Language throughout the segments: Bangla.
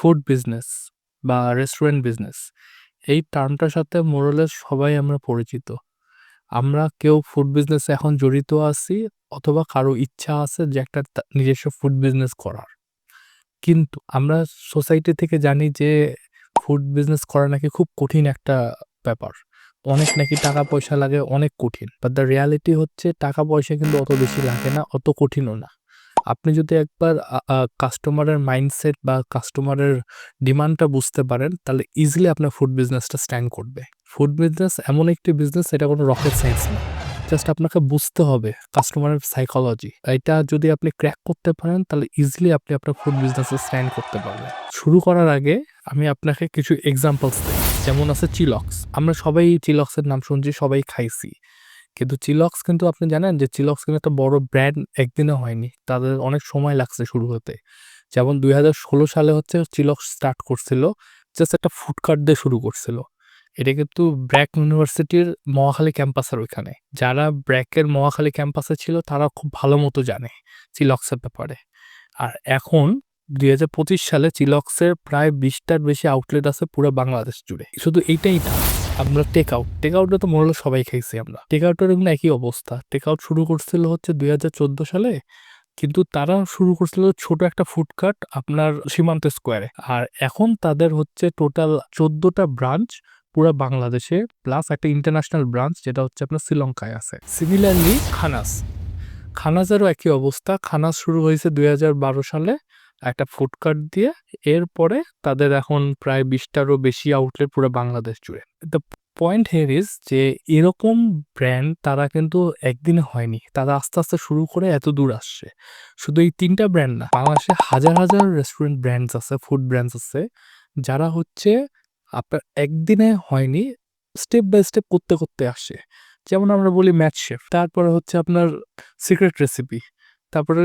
ফুড বিজনেস বা রেস্টুরেন্ট বিজনেস এই টার্মটার সাথে মোরলেস সবাই আমরা পরিচিত। আমরা কেউ ফুড বিজনেসে এখন জড়িত আছি অথবা কারও ইচ্ছা আছে যে একটা নিজস্ব ফুড বিজনেস করার। কিন্তু আমরা সোসাইটি থেকে জানি যে ফুড বিজনেস করা নাকি খুব কঠিন একটা ব্যাপার। অনেক নাকি টাকা পয়সা লাগে, অনেক কঠিন। বাট দ্য রিয়ালিটি হচ্ছে টাকা পয়সা কিন্তু অত বেশি লাগে না, অত কঠিনও না। আপনি যদি একবার কাস্টমারের মাইন্ডসেট বা কাস্টমারের ডিমান্ডটা বুঝতে পারেন, তাহলে ইজিলি আপনার ফুড বিজনেসটা স্ট্যান্ড করবে। ফুড বিজনেস এমন একটি বিজনেস এটা কোনো রকেট সায়েন্স না। জাস্ট আপনাকে বুঝতে হবে কাস্টমারের সাইকোলজি এটা যদি আপনি ক্র্যাক করতে পারেন, তাহলে ইজিলি আপনি আপনার ফুড বিজনেসে স্ট্যান্ড করতে পারবেন। শুরু করার আগে আমি আপনাকে কিছু এক্সাম্পলস দিই। যেমন আছে চিলক্স আমরা সবাই চিলক্সের নাম শুনছি, সবাই খাইছি। কিন্তু চিলক্স কিন্তু আপনি জানেন যে চিলক্স কিন্তু একটা বড় ব্র্যান্ড একদিনে হয়নি। তাদের অনেক সময় লাগছে শুরু হতে। যেমন দুই হাজার ষোলো সালে হচ্ছে চিলক্স স্টার্ট করছিল জাস্ট একটা ফুড কার্ট দিয়ে শুরু করছিল। এটা কিন্তু ব্র্যাক ইউনিভার্সিটির মহাখালী ক্যাম্পাসের ওইখানে। যারা ব্র্যাকের মহাখালী ক্যাম্পাসে ছিল, তারা খুব ভালো মতো জানে চিলক্সের ব্যাপারে। আর এখন দুই হাজার পঁচিশ সালে চিলক্সের প্রায় বিশটার বেশি আউটলেট আছে পুরো বাংলাদেশ জুড়ে। শুধু এইটাই না আমরা টেক আউট টেক আউটে তো মনে সবাই খাইছি আমরা। টেক আউটের একই অবস্থা। টেক আউট শুরু করছিল হচ্ছে দুই হাজার চোদ্দ সালে, কিন্তু তারা শুরু করছিল ছোট একটা ফুডকার্ট আপনার সীমান্ত স্কোয়ারে আর এখন তাদের হচ্ছে টোটাল চোদ্দটা ব্রাঞ্চ পুরো বাংলাদেশে প্লাস একটা ইন্টারন্যাশনাল ব্রাঞ্চ যেটা হচ্ছে আপনার শ্রীলঙ্কায় আছে। সিমিলারলি খানাস। খানাসেরও একই অবস্থা। খানাস শুরু হয়েছে দুই হাজার বারো সালে একটা ফুডকার্ট দিয়ে এরপরে তাদের এখন প্রায় বিশটারও বেশি আউটলেট পুরো বাংলাদেশ জুড়ে। দ্য পয়েন্ট হেয়ার ইজ যে এরকম ব্র্যান্ড তারা কিন্তু একদিনে হয়নি। তারা আস্তে আস্তে শুরু করে এত দূর আসছে। শুধু এই তিনটা ব্র্যান্ড না, বাংলাদেশে হাজার হাজার রেস্টুরেন্ট ব্র্যান্ডস আছে ফুড ব্র্যান্ডস আছে, যারা হচ্ছে আপনার একদিনে হয়নি স্টেপ বাই স্টেপ করতে করতে আসে যেমন আমরা বলি ম্যাচ শেফ তারপরে হচ্ছে আপনার সিক্রেট রেসিপি তারপরে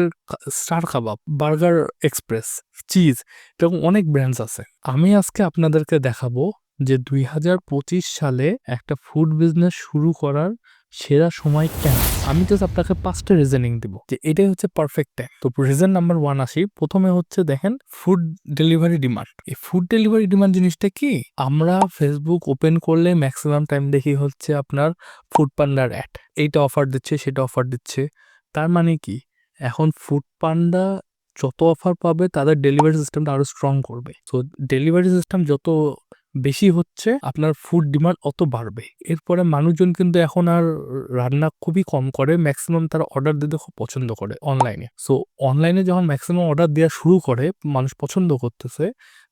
star Kabab, burger express, cheese, এরকম অনেক ব্র্যান্ডস আছে। আমি আজকে আপনাদেরকে দেখাবো যে দুই হাজার পঁচিশ সালে একটা ফুড বিজনেস শুরু করার সেরা সময় কেন। আমি জাস্ট আপনাকে পাঁচটা রিজনিং দিব যে এটাই হচ্ছে পারফেক্ট টাইম তো রিজন নাম্বার ওয়ান আসি। প্রথমে হচ্ছে দেখেন ফুড ডেলিভারি ডিমান্ড এই ফুড ডেলিভারি ডিমান্ড জিনিসটা কি? আমরা ফেসবুক ওপেন করলে ম্যাক্সিমাম টাইম দেখি হচ্ছে আপনার ফুড পান্ডার অ্যাড এইটা অফার দিচ্ছে, সেটা অফার দিচ্ছে। তার মানে কি? এখন ফুড পান্ডা যত অফার পাবে, তাদের ডেলিভারি সিস্টেমটা আরও স্ট্রং করবে। তো ডেলিভারি সিস্টেম যত বেশি হচ্ছে, আপনার ফুড ডিমান্ড অত বাড়বে। এরপরে মানুষজন কিন্তু এখন আর রান্না খুবই কম করে ম্যাক্সিমাম তারা অর্ডার দিতে খুব পছন্দ করে অনলাইনে সো অনলাইনে যখন ম্যাক্সিমাম অর্ডার দেওয়া শুরু করে, মানুষ পছন্দ করতেছে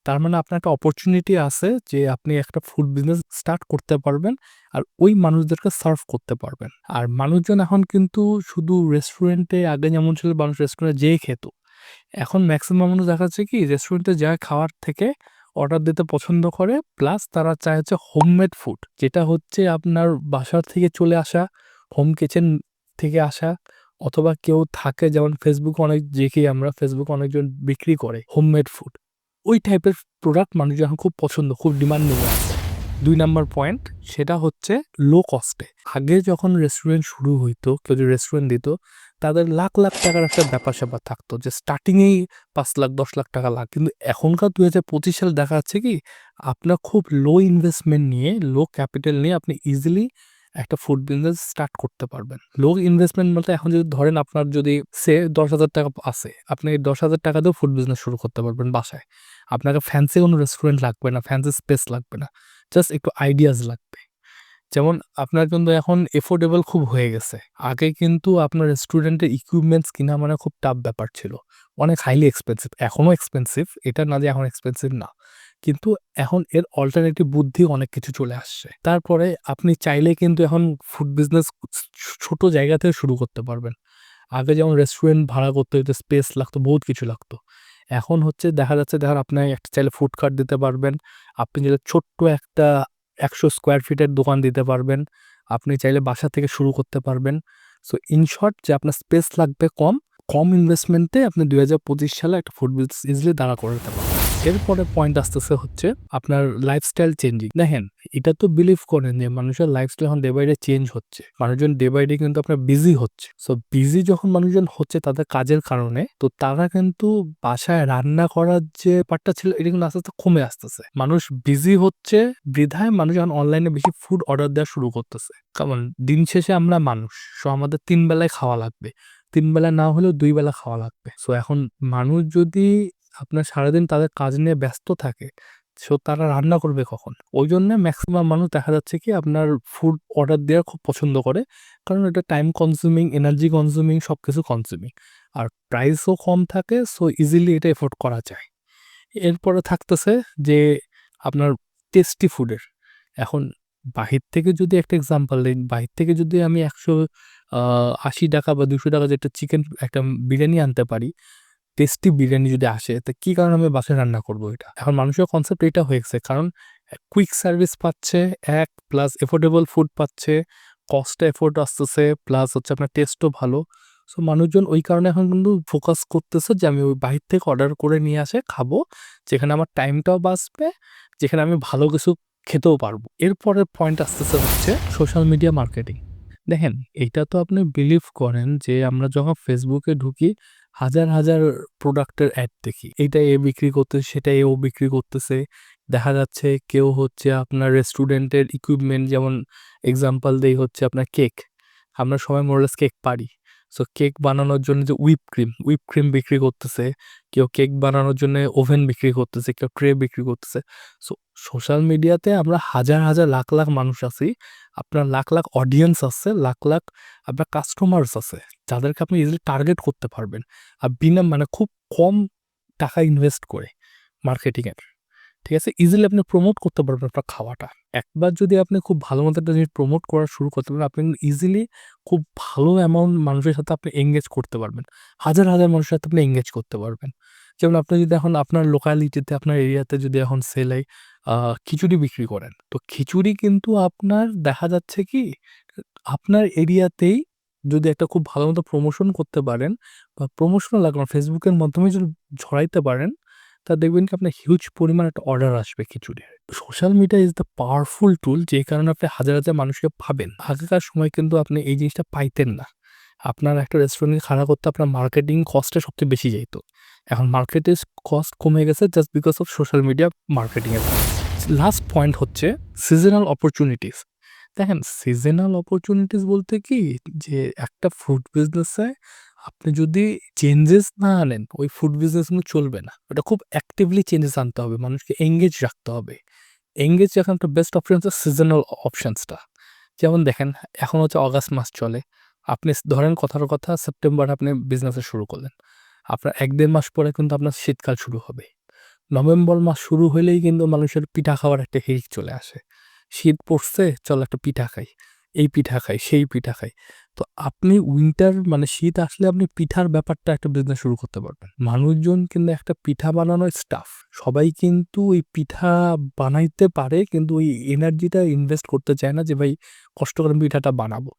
তার মানে আপনার একটা অপরচুনিটি আছে যে আপনি একটা ফুড বিজনেস স্টার্ট করতে পারবেন আর ওই মানুষদেরকে সার্ভ করতে পারবেন। আর মানুষজন এখন কিন্তু শুধু রেস্টুরেন্টে আগে যেমন ছিল মানুষ রেস্টুরেন্টে যেয়ে খেত। এখন ম্যাক্সিমাম মানুষ দেখা যাচ্ছে কি রেস্টুরেন্টে যা খাওয়ার থেকে অর্ডার দিতে পছন্দ করে প্লাস তারা চায় হচ্ছে হোমমেড ফুড যেটা হচ্ছে আপনার বাসার থেকে চলে আসা হোম কিচেন থেকে আসা, অথবা কেউ থাকে যেমন ফেসবুক অনেক দেখি আমরা ফেসবুক অনেকজন বিক্রি করে হোমমেড ফুড ওই টাইপের প্রোডাক্ট মানুষ এখন খুব পছন্দ, খুব ডিমান্ডিং আছে দুই নাম্বার পয়েন্ট সেটা হচ্ছে লো কস্টে আগে যখন রেস্টুরেন্ট শুরু হইতো, কেউ যদি রেস্টুরেন্ট দিত, তাদের লাখ লাখ টাকার একটা ব্যাপার স্যাপার থাকতো যে স্টার্টিংয়েই পাঁচ লাখ, দশ লাখ টাকা লাগ কিন্তু এখনকার দু হাজার পঁচিশ সালে দেখা যাচ্ছে কি, আপনার খুব লো ইনভেস্টমেন্ট নিয়ে লো ক্যাপিটাল নিয়ে আপনি ইজিলি একটা ফুড বিজনেস স্টার্ট করতে পারবেন। লো ইনভেস্টমেন্ট বলতে এখন যদি ধরেন আপনার যদি সে দশ হাজার টাকা আছে, আপনি দশ হাজার টাকা দিয়েও ফুড বিজনেস শুরু করতে পারবেন বাসায়। আপনাকে ফ্যান্সি কোনো রেস্টুরেন্ট লাগবে না ফ্যান্সি স্পেস লাগবে না জাস্ট একটু আইডিয়াস লাগবে। যেমন আপনার কিন্তু এখন এফোর্ডেবল খুব হয়ে গেছে। আগে কিন্তু আপনার রেস্টুরেন্টের ইকুইপমেন্টস কিনা মানে খুব টাফ ব্যাপার ছিল। অনেক হাইলি এক্সপেন্সিভ এখনও এক্সপেন্সিভ এটা না যে এখন এক্সপেন্সিভ না। কিন্তু এখন এর অল্টারনেটিভ বুদ্ধি অনেক কিছু চলে আসছে। তারপরে আপনি চাইলে কিন্তু এখন ফুড বিজনেস ছোট জায়গা থেকে শুরু করতে পারবেন। আগে যেমন রেস্টুরেন্ট ভাড়া করতে হতো স্পেস লাগতো, বহুত কিছু লাগতো। এখন হচ্ছে দেখা যাচ্ছে দেখেন আপনি একটা চাইলে ফুড কার্ট দিতে পারবেন, আপনি চাইলে ছোট্ট একটা একশো স্কোয়ার ফিটের দোকান দিতে পারবেন, আপনি চাইলে বাসা থেকে শুরু করতে পারবেন। সো ইন শর্ট যে আপনার স্পেস লাগবে কম কম ইনভেস্টমেন্টে আপনি দুই হাজার পঁচিশ সালে একটা ফুড বিজনেস ইজিলি দাঁড়া করে দিতে পারবেন। এরপরে পয়েন্ট আসতেছে হচ্ছে আপনার লাইফস্টাইল চেঞ্জিং দেখেন, এটা তো বিলিভ করেন যে মানুষের লাইফস্টাইল এখন ডে বাই ডে চেঞ্জ হচ্ছে। মানুষজন ডে বাই ডে কিন্তু আপনার বিজি হচ্ছে। সো বিজি যখন মানুষজন হচ্ছে তাদের কাজের কারণে, তো তারা কিন্তু বাসায় রান্না করার যে পার্টটা ছিল, এটা কিন্তু আস্তে আস্তে কমে আসতেছে। মানুষ বিজি হচ্ছে, বৃধায় মানুষ এখন অনলাইনে বেশি ফুড অর্ডার দেওয়া শুরু করতেছে। কারণ দিন শেষে আমরা মানুষ সো আমাদের তিন বেলায় খাওয়া লাগবে। তিন বেলা না হলেও দুই বেলা খাওয়া লাগবে। সো এখন মানুষ যদি আপনার সারাদিন তাদের কাজ নিয়ে ব্যস্ত থাকে। সো তারা রান্না করবে কখন? ওই জন্য ম্যাক্সিমাম মানুষ দেখা যাচ্ছে কি আপনার ফুড অর্ডার দেওয়ার খুব পছন্দ করে। কারণ এটা টাইম কনজিউমিং এনার্জি কনজিউমিং সব কিছু কনজিউমিং আর প্রাইসও কম থাকে সো ইজিলি এটা এফোর্ড করা যায়। এরপরে থাকতেছে যে আপনার টেস্টি ফুডের এখন বাহির থেকে যদি একটা এক্সাম্পল দিই, বাহির থেকে যদি আমি একশো আশি টাকা বা দুশো টাকা যেটা চিকেন একটা বিরিয়ানি আনতে পারি টেস্টি বিরিয়ানি যদি আসে, তা কী কারণে আমি বাসায় রান্না করব এটা? এখন মানুষের কনসেপ্ট এটা হয়ে গেছে কারণ কুইক সার্ভিস পাচ্ছে, এক প্লাস এফোর্ডেবল ফুড পাচ্ছে কস্টটা এফোর্ড আসতেছে প্লাস হচ্ছে আপনার টেস্টও ভালো। সো মানুষজন ওই কারণে এখন কিন্তু ফোকাস করতেছে যে আমি ওই বাহির থেকে অর্ডার করে নিয়ে আসে খাব, যেখানে আমার টাইমটাও বাঁচবে, যেখানে আমি ভালো কিছু খেতেও পারব। এরপরের পয়েন্ট আসতেছে হচ্ছে সোশ্যাল মিডিয়া মার্কেটিং দেখেন, এইটা তো আপনি বিলিভ করেন যে আমরা যখন ফেসবুকে ঢুকি হাজার হাজার প্রোডাক্টের অ্যাড দেখি। এটা এ বিক্রি করতেছে সেটা এও বিক্রি করতেছে। দেখা যাচ্ছে কেউ হচ্ছে আপনার রেস্টুরেন্টের ইকুইপমেন্ট যেমন এক্সাম্পল দেই হচ্ছে আপনার কেক আমরা সবাই মোরলেস কেক পারি। সো কেক বানানোর জন্য যে হুইপ ক্রিম হুইপ ক্রিম বিক্রি করতেছে, কেউ কেক বানানোর জন্য ওভেন বিক্রি করতেছে, কেউ ট্রে বিক্রি করতেছে। সো সোশ্যাল মিডিয়াতে আমরা হাজার হাজার, লাখ লাখ মানুষ আছি। আপনার লাখ লাখ অডিয়েন্স আছে, লাখ লাখ আপনার কাস্টমার্স আছে, যাদেরকে আপনি ইজিলি টার্গেট করতে পারবেন। আর বিনা মানে খুব কম টাকা ইনভেস্ট করে মার্কেটিংয়ের ঠিক আছে? ইজিলি আপনি প্রমোট করতে পারবেন আপনার খাওয়াটা। একবার যদি আপনি খুব ভালো মতো একটা জিনিস প্রমোট করা শুরু করতে পারেন, আপনি ইজিলি খুব ভালো অ্যামাউন্ট মানুষের সাথে আপনি এঙ্গেজ করতে পারবেন। হাজার হাজার মানুষের সাথে আপনি এঙ্গেজ করতে পারবেন। যেমন আপনি যদি এখন আপনার লোকালিটিতে আপনার এরিয়াতে যদি এখন সেলাই খিচুড়ি বিক্রি করেন, তো খিচুড়ি কিন্তু আপনার দেখা যাচ্ছে কি, আপনার এরিয়াতেই যদি একটা খুব ভালো মতো প্রমোশন করতে পারেন বা প্রমোশনাল লাগানো ফেসবুকের মাধ্যমে যদি ছড়াইতে পারেন তা দেখবেন কি আপনার হিউজ পরিমাণ একটা অর্ডার আসবে খিচুড়ির। Social media is the powerful tool যে কারণে আপনি হাজার হাজার মানুষকে পাবেন। আগেকার সময় কিন্তু আপনি এই জিনিসটা পাইতেন না। আপনার একটা রেস্টুরেন্ট খাড়া করতে আপনার মার্কেটিং কস্টটা সবচেয়ে বেশি যাইতো। এখন মার্কেটের কস্ট কমে গেছে just because of social media মার্কেটিংয়ের লাস্ট পয়েন্ট হচ্ছে সিজনাল অপরচুনিটিস দেখেন সিজনাল অপরচুনিটিস বলতে কি? যে একটা ফুড বিজনেসে আপনি যদি চেঞ্জেস না আনেন, ওই ফুড বিজনেসগুলো চলবে না। ওটা খুব অ্যাক্টিভলি চেঞ্জেস আনতে হবে, মানুষকে এঙ্গেজ রাখতে হবে। এঙ্গেজ এখন একটা বেস্ট অপশন হচ্ছে সিজনাল অপশানসটা যেমন দেখেন, এখন হচ্ছে অগাস্ট মাস চলে। আপনি ধরেন কথার কথা সেপ্টেম্বর আপনি বিজনেসে শুরু করলেন। আপনার এক দেড় মাস পরে কিন্তু আপনার শীতকাল শুরু হবে। নভেম্বর মাস শুরু হলেই কিন্তু মানুষের পিঠা খাওয়ার একটা হিড়িক চলে আসে। শীত পড়ছে, চল একটা পিঠা খাই। এই পিঠা খাই, সেই পিঠা খাই। তো আপনি উইন্টার মানে শীত আসলে আপনি পিঠার ব্যাপারটা একটা বিজনেস শুরু করতে পারবেন। মানুষজন কিন্তু একটা পিঠা বানানোর স্টাফ সবাই কিন্তু ওই পিঠা বানাইতে পারে, কিন্তু ওই এনার্জিটা ইনভেস্ট করতে চায় না যে, ভাই, কষ্ট করে পিঠাটা বানাবো।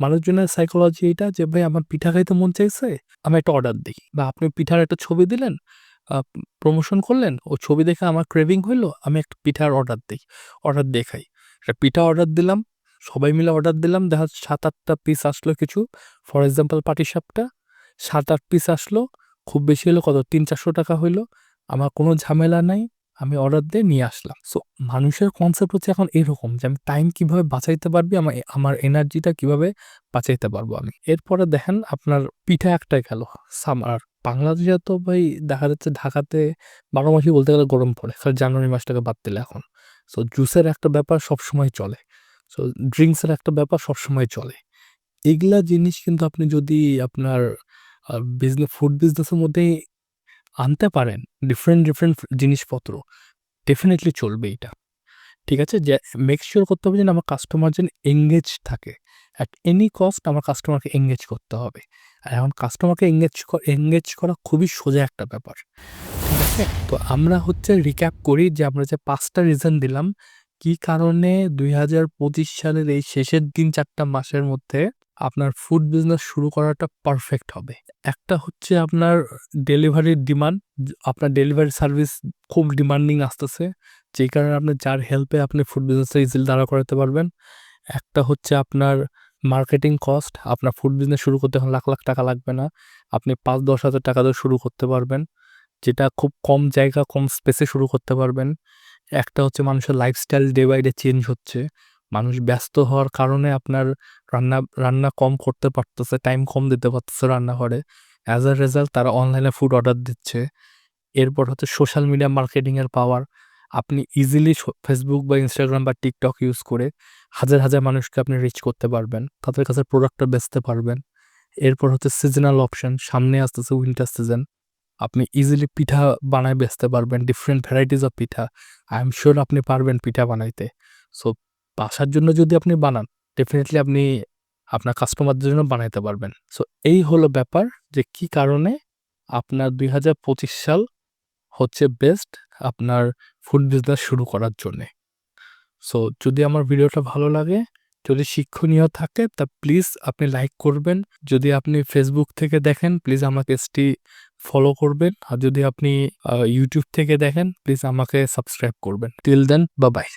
মানুষজনের সাইকোলজি এটা যে, ভাই, আমার পিঠা খাইতে মন চাইছে, আমি একটা অর্ডার দিই। বা, আপনি পিঠার একটা ছবি দিলেন প্রমোশন করলেন, ও ছবি দেখে আমার ক্রেভিং হইল, আমি একটা পিঠার অর্ডার দিই অর্ডার দিয়ে খাই। একটা পিঠা অর্ডার দিলাম, সবাই মিলে অর্ডার দিলাম, দেখা সাত আটটা পিস আসলো কিছু। ফর এক্সাম্পল পাটিসাপটা সাত আট পিস আসলো, খুব বেশি হলো কত? তিন চারশো টাকা হইল। আমার কোনো ঝামেলা নাই, আমি অর্ডার দিয়ে নিয়ে আসলাম। সো মানুষের কনসেপ্ট হচ্ছে এখন এরকম যে আমি টাইম কীভাবে বাঁচাইতে পারবি, আমার আমার এনার্জিটা কীভাবে বাঁচাইতে পারব আমি। এরপরে দেখেন আপনার পিঠা একটাই গেল সামার বাংলাদেশে তো ভাই দেখা যাচ্ছে ঢাকাতে বারো মাসই বলতে গেলে গরম পড়ে। খালি জানুয়ারি মাসটাকে বাদ দিলে এখন। সো জুসের একটা ব্যাপার সবসময় চলে। সো ড্রিঙ্কসের একটা ব্যাপার সবসময় চলে। এগুলা জিনিস কিন্তু আপনি যদি আপনার বিজনেস ফুড বিজনেসের মধ্যে আনতে পারেন ডিফারেন্ট ডিফারেন্ট জিনিসপত্র ডেফিনেটলি চলবে এটা। ঠিক আছে? যে মেক শিওর করতে হবে যেন আমার কাস্টমার যেন এঙ্গেজ থাকে। অ্যাট এনি কস্ট আমার কাস্টমারকে এঙ্গেজ করতে হবে আর এখন কাস্টমারকে এঙ্গেজ এঙ্গেজ করা খুবই সোজা একটা ব্যাপার ঠিক আছে তো আমরা হচ্ছে রিক্যাপ করি যে আমরা যে পাঁচটা রিজন দিলাম, কি কারণে দুই হাজার পঁচিশ সালের এই শেষের দিন চারটা মাসের মধ্যে আপনার ফুড বিজনেস শুরু করাটা পারফেক্ট হবে। একটা হচ্ছে আপনার ডেলিভারির ডিমান্ড। আপনার ডেলিভারি সার্ভিস খুব ডিমান্ডিং আসতেছে। যেই কারণে আপনি যার হেল্পে আপনি ফুড বিজনেসটা ইজিলি দাঁড়া করাতে পারবেন। একটা হচ্ছে আপনার মার্কেটিং কস্ট। আপনার ফুড বিজনেস শুরু করতে এখন লাখ, লাখ টাকা লাগবে না। আপনি ৫-১০,০০০ টাকা দিয়ে শুরু করতে পারবেন। যেটা খুব কম জায়গা, কম স্পেসে শুরু করতে পারবেন। একটা হচ্ছে মানুষের lifestyle day by day change হচ্ছে। মানুষ ব্যস্ত হওয়ার কারণে আপনার রান্না রান্না কম করতে পারতেছে, টাইম কম দিতে পারতেছে রান্নাঘরে। অ্যাজ আ রেজাল্ট তারা অনলাইনে ফুড অর্ডার দিচ্ছে। এরপর হচ্ছে সোশ্যাল মিডিয়া মার্কেটিংয়ের পাওয়ার। আপনি ইজিলি ফেসবুক বা ইনস্টাগ্রাম বা টিকটক ইউজ করে হাজার, হাজার মানুষকে আপনি রিচ করতে পারবেন। তাদের কাছে প্রোডাক্টটা বেচতে পারবেন। এরপর হচ্ছে সিজনাল অপশন। সামনে আসতেছে উইন্টার সিজন। আপনি ইজিলি পিঠা বানায় বেচতে পারবেন। Different varieties of pitha. I am sure আপনি পারবেন পিঠা বানাইতে। সো বাসার জন্য যদি আপনি বানান, ডেফিনেটলি আপনি আপনার কাস্টমারদের জন্য বানাইতে পারবেন। সো এই হলো ব্যাপার যে কি কারণে আপনার ২০২৫ সাল হচ্ছে বেস্ট আপনার ফুড বিজনেস শুরু করার জন্যে। সো যদি আমার ভিডিওটা ভালো লাগে, যদি শিক্ষণীয় থাকে তা প্লিজ আপনি লাইক করবেন। যদি আপনি ফেসবুক থেকে দেখেন প্লিজ আমাকে পেজটি ফলো করবেন। আর যদি আপনি ইউটিউব থেকে দেখেন প্লিজ আমাকে সাবস্ক্রাইব করবেন। টিল দেন বা বাই।